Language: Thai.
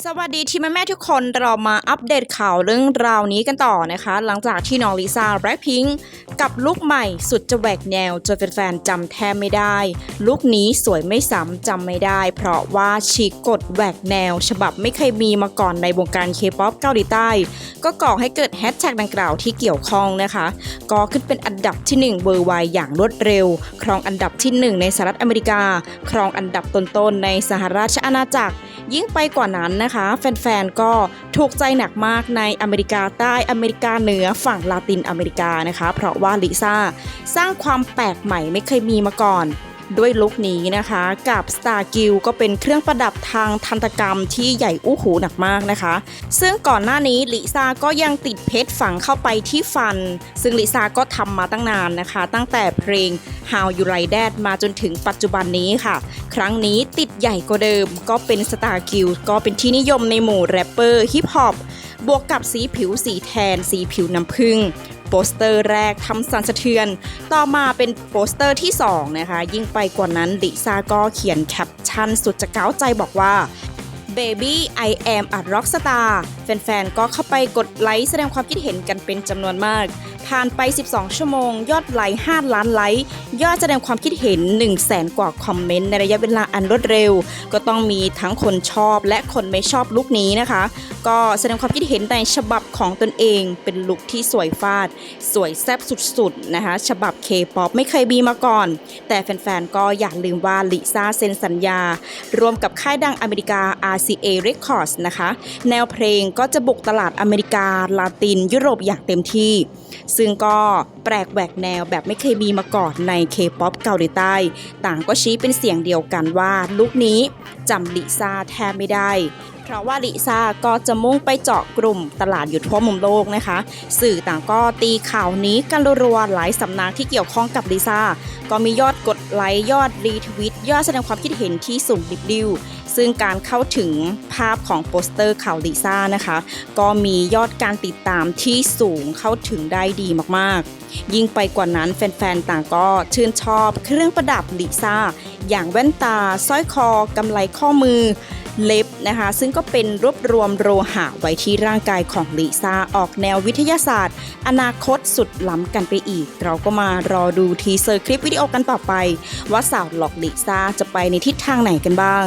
สวัสดีทีมแม่ทุกคนเรามาอัปเดตข่าวเรื่องราวนี้กันต่อนะคะ หลังจากที่น้องลิซ่าแบล็คพิงกับลุคใหม่สุดจะแหวกแนวจนแฟนๆจำแทบไม่ได้ ลุคนี้สวยไม่ซ้ำจำไม่ได้ เพราะว่าฉีกกฎแหวกแนว ฉบับไม่เคยมีมาก่อนในวงการเคป๊อปเกาหลีใต้ ก็ก่อให้เกิดแฮชแท็กดังกล่าวที่เกี่ยวข้องนะคะ ก็ขึ้นเป็นอันดับที่ 1 เบอร์ไวอย่างรวดเร็ว ครองอันดับที่ 1 ในสหรัฐอเมริกา ครองอันดับต้นๆในสหราชอาณาจักร ยิ่งไปกว่านั้นนะคะ แฟนๆ ก็ถูกใจหนักมากในอเมริกาใต้อเมริกาเหนือฝั่งลาตินอเมริกานะคะ เพราะว่าลิซ่าสร้างความแปลกใหม่ไม่เคยมีมาก่อน ด้วยลุคนี้นะคะ กับ Star g i l ก็เป็นเครื่องประดับทางทันตกรรมที่ใหญ่อู้หูหนักมากนะคะ ซึ่งก่อนหน้านี้ลิซ่าก็ยังติดเพชรฝังเข้าไปที่ฟัน ซึ่งลิซ่าก็ทำมาตั้งนานนะคะ ตั้งแต่เพลง How You Like That มาจนถึงปัจจุบันนี้ค่ะ ครั้งนี้ติดใหญ่กว่าเดิม ก็เป็น Star g i l ก็เป็นที่นิยมในหมู่แรปเปอร์ฮิปฮอปบวกกับสีผิวสีแทน สีผิวน้ำผึ้ง โปสเตอร์แรกทำสั่นสะเทือน ต่อมาเป็นโปสเตอร์ที่ 2 นะคะ ยิ่งไปกว่านั้นดิซ่าก็เขียนแคปชั่นสุดจะเก้าใจบอกว่า Baby I am a rock star แฟนๆ ก็เข้าไปกดไลค์แสดงความคิดเห็นกันเป็นจำนวนมาก ผ่านไป 12 ชั่วโมง ยอดไลค์ 5 ล้านไลค์ ยอดแสดงความคิดเห็น 1 0 0 0 0แสนกว่าคอมเมนต์ในระยะเวลาอันรวดเร็ว ก็ต้องมีทั้งคนชอบและคนไม่ชอบลุคนี้นะคะ ก็แสดงความคิดเห็นในฉบับของตนเอง เป็นลุคที่สวยฟาด สวยแซ่บสุดๆนะคะฉบับ K-POP ไม่เคยมีมาก่อน แต่แฟนๆ ก็อย่าลืมว่าลิซ่าเซ็นสัญญา รวมกับค่ายดังอเมริกา RCA Records นะคะ แนวเพลงก็จะบุกตลาดอเมริกาลาตินยุโรปอย่างเต็มที่ซึ่งก็แปลกแหวกแนวแบบไม่เคยมีมาก่อนใน K-POP เกาหลีใต้ ต่างก็ชี้เป็นเสียงเดียวกันว่าลุคนี้จำลิซ่าแทบไม่ได้ ราะว่าลิซ่าก็จะมุ่งไปเจาะกลุ่มตลาดอยู่ทั่วมุมโลกนะคะ สื่อต่างก็ตีข่าวนี้กันรัวๆหลายสำนักที่เกี่ยวข้องกับลิซ่าก็มียอดกดไลค์ยอดรีทวิตยอดแสดงความคิดเห็นที่สูงดิบดิวซึ่งการเข้าถึงภาพของโปสเตอร์ข่าวลิซ่านะคะ ก็มียอดการติดตามที่สูงเข้าถึงได้ดีมากๆ ยิ่งไปกว่านั้นแฟนๆ ต่างก็ชื่นชอบเครื่องประดับลิซ่า อย่างแว่นตาสร้อยคอกำไลข้อมือเล็บนะคะ ซึ่งก็เป็นรวบรวมโลหะไว้ที่ร่างกายของลิซ่า ออกแนววิทยาศาสตร์ อนาคตสุดล้ำกันไปอีก เราก็มารอดูทีเซอร์คลิปวิดีโอกันต่อไป ว่าสาวหลอกลิซ่าจะไปในทิศทางไหนกันบ้าง